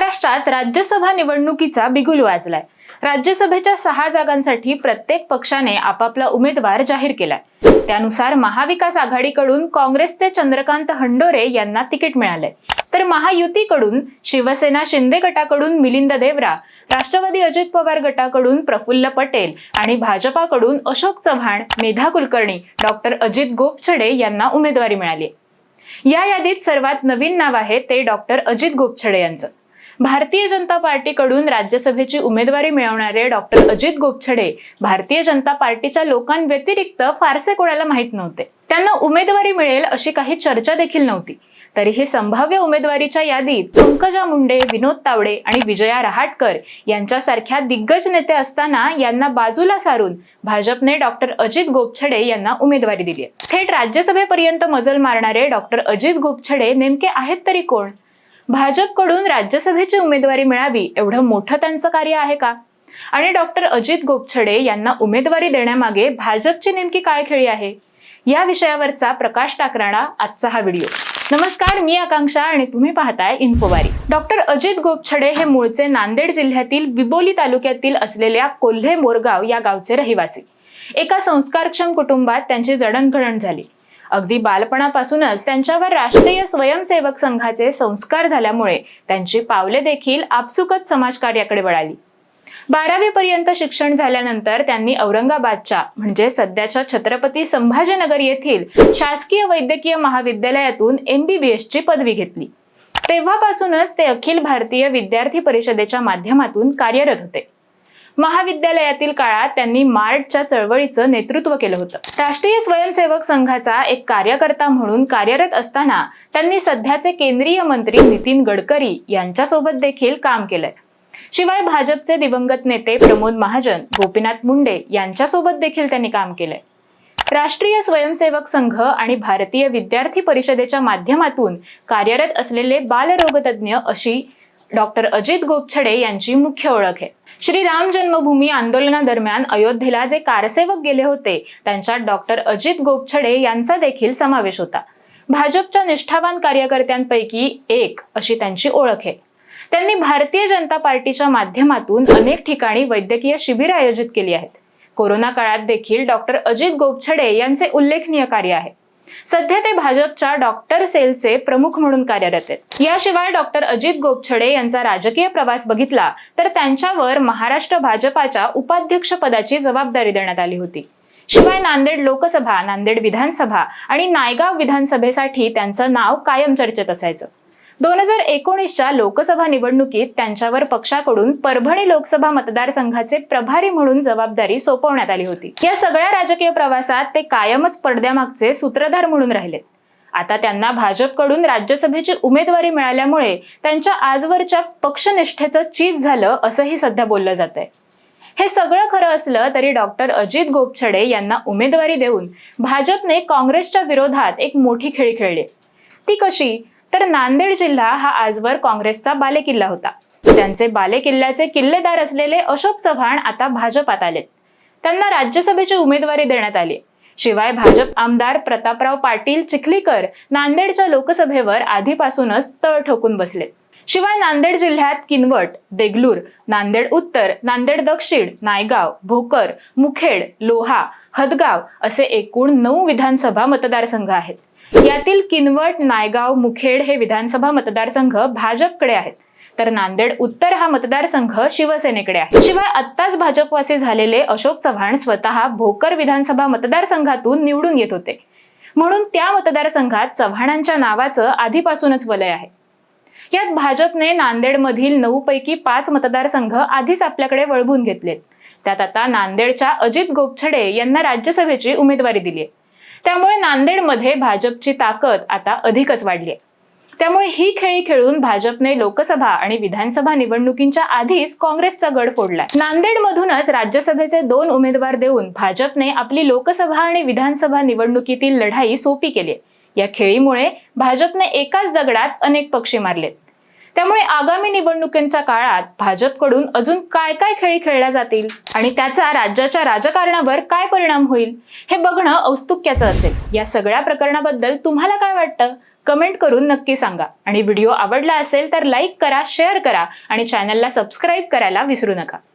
महाराष्ट्रात राज्यसभा निवडणुकीचा बिगुल वाजलाय. राज्यसभेच्या सहा जागांसाठी प्रत्येक पक्षाने आपापला उमेदवार जाहीर केलाय. त्यानुसार महाविकास आघाडीकडून काँग्रेसचे चंद्रकांत हंडोरे यांना तिकीट मिळालंय. तर महायुतीकडून शिवसेना शिंदे गटाकडून मिलिंद देवरा राष्ट्रवादी अजित पवार गटाकडून प्रफुल्ल पटेल आणि भाजपाकडून अशोक चव्हाण मेधा कुलकर्णी डॉक्टर अजित गोपछडे यांना उमेदवारी मिळाली या यादीत सर्वात नवीन नाव आहे ते डॉक्टर अजित गोपछडे यांचं. भारतीय जनता पार्टीकडून राज्यसभेची उमेदवारी मिळवणारे डॉक्टर अजित गोपछडे भारतीय जनता पार्टीच्या लोकांव्यतिरिक्त फारसे कोणाला माहीत नव्हते. त्यांना उमेदवारी मिळेल अशी काही चर्चा देखील नव्हती. तरीही संभाव्य उमेदवारीच्या यादीत पंकजा मुंडे विनोद तावडे आणि विजया रहाटकर यांच्यासारख्या दिग्गज नेते असताना यांना बाजूला सारून भाजपने डॉक्टर अजित गोपछडे यांना उमेदवारी दिली थेट राज्यसभेपर्यंत मजल मारणारे डॉक्टर अजित गोपछडे नेमके आहेत तरी कोण? भाजपकडून राज्यसभेची उमेदवारी मिळावी एवढं मोठं त्यांचं कार्य आहे का? आणि डॉक्टर अजित गोपछडे यांना उमेदवारी देण्यामागे भाजपची नेमकी काय खेळी आहे? या विषयावरचा प्रकाश टाकराणा आजचा हा व्हिडिओ. नमस्कार मी आकांक्षा आणि तुम्ही पाहताय इन्फोवारी. डॉक्टर अजित गोपछडे हे मूळचे नांदेड जिल्ह्यातील विबोली तालुक्यातील असलेल्या कोल्हे मोरगाव या गावचे रहिवासी. एका संस्कारक्षम कुटुंबात त्यांची जडणघडण झाली. अगदी बालपणापासूनच त्यांच्यावर राष्ट्रीय स्वयंसेवक संघाचे संस्कार झाल्यामुळे त्यांची पावले देखील आपसुकच समाजकार्याकडे वळाली. बारावी पर्यंत शिक्षण झाल्यानंतर त्यांनी औरंगाबादच्या म्हणजे सध्याच्या छत्रपती संभाजीनगर येथील शासकीय वैद्यकीय महाविद्यालयातून एमबीबीएस ची पदवी घेतली. तेव्हापासूनच ते अखिल भारतीय विद्यार्थी परिषदेच्या माध्यमातून कार्यरत होते. महाविद्यालयातील काळात त्यांनी मार्टच्या चळवळीचं नेतृत्व केलं होतं. राष्ट्रीय स्वयंसेवक संघाचा एक कार्यकर्ता म्हणून कार्यरत असताना त्यांनी सध्याचे केंद्रीय मंत्री नितीन गडकरी यांच्यासोबत देखील काम केलंय. शिवाय भाजपचे दिवंगत नेते प्रमोद महाजन गोपीनाथ मुंडे यांच्यासोबत देखील त्यांनी काम केलंय. राष्ट्रीय स्वयंसेवक संघ आणि भारतीय विद्यार्थी परिषदेच्या माध्यमातून कार्यरत असलेले बालरोगतज्ञ अशी डॉक्टर अजित गोपछडे यांची मुख्य ओळख आहे. श्री राम जन्मभूमी आंदोलनादरम्यान अयोध्येला जे कारसेवक गेले होते त्यांच्यात डॉक्टर अजित गोपछडे यांचा देखील समावेश होता. भाजपच्या निष्ठावान कार्यकर्त्यांपैकी एक अशी त्यांची ओळख आहे. त्यांनी भारतीय जनता पार्टीच्या माध्यमातून अनेक ठिकाणी वैद्यकीय शिबिर आयोजित केली आहेत. कोरोना काळात देखील डॉक्टर अजित गोपछडे यांचे उल्लेखनीय कार्य आहे. सध्या ते भाजपच्या डॉक्टर सेलचे प्रमुख म्हणून कार्यरत आहेत. याशिवाय डॉक्टर अजित गोपछडे यांचा राजकीय प्रवास बघितला तर त्यांच्यावर महाराष्ट्र भाजपाच्या उपाध्यक्ष पदाची जबाबदारी देण्यात आली होती. शिवाय नांदेड लोकसभा नांदेड विधानसभा आणि नायगाव विधानसभेसाठी त्यांचं नाव कायम चर्चेत असायचं. दोन हजार एकोणीसच्या लोकसभा निवडणुकीत त्यांच्यावर पक्षाकडून परभणी लोकसभा मतदारसंघाचे प्रभारी म्हणून जबाबदारी सोपवण्यात आली होती. या सगळ्या राजकीय प्रवासात ते कायमच पडद्यामागचे सूत्रधार म्हणून राहिलेत. आता त्यांना भाजपकडून राज्यसभेची उमेदवारी मिळाल्यामुळे त्यांच्या आजवरच्या पक्षनिष्ठेचं चीज झालं असंही सध्या बोललं जात आहे हे सगळं खरं असलं तरी डॉक्टर अजित गोपछडे यांना उमेदवारी देऊन भाजपने काँग्रेसच्या विरोधात एक मोठी खेळी खेळली. ती कशी? तर नांदेड जिल्हा हा आजवर काँग्रेसचा बालेकिल्ला होता. त्यांचे बालेकिल्ल्याचे किल्लेदार असलेले अशोक चव्हाण आता भाजपात आलेत. त्यांना राज्यसभेची उमेदवारी देण्यात आली. शिवाय भाजप आमदार प्रतापराव पाटील चिखलीकर नांदेडच्या लोकसभेवर आधीपासूनच तळ ठोकून बसलेत. शिवाय नांदेड जिल्ह्यात किनवट देगलूर नांदेड उत्तर नांदेड दक्षिण नायगाव भोकर मुखेड लोहा हदगाव असे एकूण नऊ विधानसभा मतदारसंघ आहेत. यातील किनवट नायगाव मुखेड हे विधानसभा मतदारसंघ भाजपकडे आहेत. तर नांदेड उत्तर हा मतदारसंघ शिवसेनेकडे आहे. शिवाय आत्ताच भाजपवासी झालेले अशोक चव्हाण स्वतः भोकर विधानसभा मतदारसंघातून निवडून येत होते. म्हणून त्या मतदारसंघात चव्हाणांच्या नावाचं आधीपासूनच वलय आहे. यात भाजपने नांदेडमधील नऊ पैकी पाच मतदारसंघ आधीच आपल्याकडे वळवून घेतलेत. त्यात आता नांदेडच्या अजित गोपछडे यांना राज्यसभेची उमेदवारी दिली आहे त्यामुळे नांदेडमध्ये भाजपची ताकद आता अधिकच वाढली आहे त्यामुळे ही खेळी खेळून भाजपने लोकसभा आणि विधानसभा निवडणुकींच्या आधीच काँग्रेसचा गड फोडलाय. नांदेडमधूनच राज्यसभेचे दोन उमेदवार देऊन भाजपने आपली लोकसभा आणि विधानसभा निवडणुकीतील लढाई सोपी केली या खेळीमुळे भाजपने एकाच दगडात अनेक पक्षी मारलेत. त्यामुळे आगामी निवडणुकींच्या काळात भाजपकडून अजून काय काय खेळी खेळल्या जातील आणि त्याचा राज्याच्या राजकारणावर काय परिणाम होईल हे बघणं औत्सुक्याचं असेल. या सगळ्या प्रकरणाबद्दल तुम्हाला काय वाटतं? कमेंट करून नक्की सांगा. आणि व्हिडिओ आवडला असेल तर लाईक करा शेअर करा आणि चॅनलला सबस्क्राईब करायला विसरू नका.